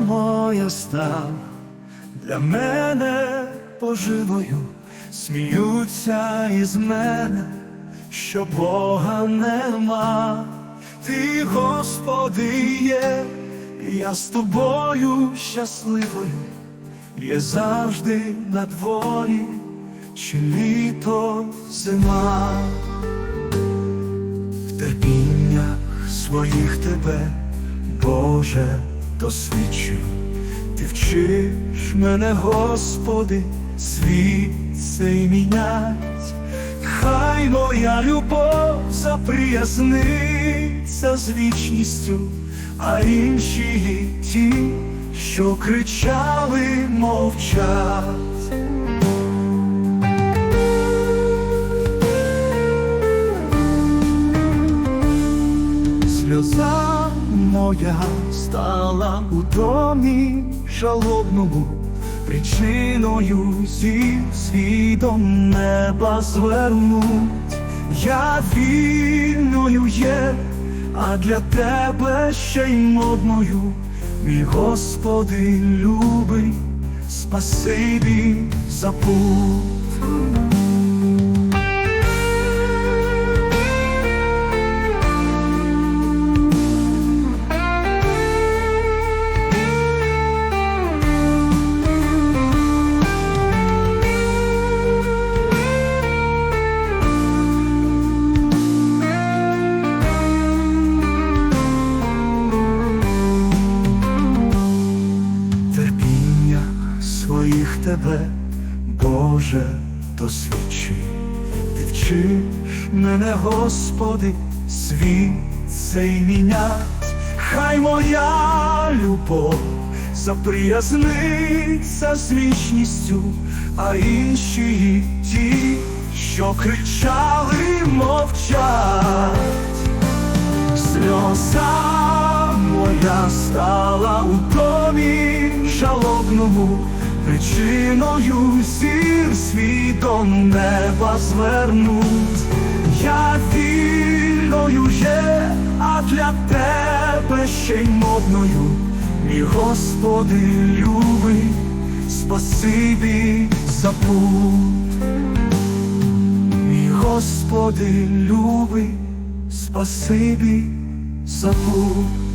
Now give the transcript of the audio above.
моя став для мене поживою, сміються із мене, що Бога нема, ти, Господи, є, я з тобою щасливою, є завжди на дворі, чи літо зима. В терпіннях своїх тебе, Боже, досвідчив. Ти вчиш мене, Господи, світ цей мінять, хай моя любов заприязниться з вічністю, а інші ті, що кричали, мовчать. Сльоза моя стала у домі жалобному, причиною зі свідом неба звернуть. Я вільною є, а для тебе ще й модною, мій Господи любий, спасибі за путь. Тебе, Боже, досвідчи, ти вчиш мене, Господи, світ цей мінять, хай моя любов заприязниться з вічністю, а інші ті, що кричали, мовчать. Сльоза моя стала у домі жалобному, причиною зір світом неба звернуть. Я вільною є, а для тебе ще й модною, мій Господи любий, спасибі за путь. Мій Господи любий, спасибі за путь.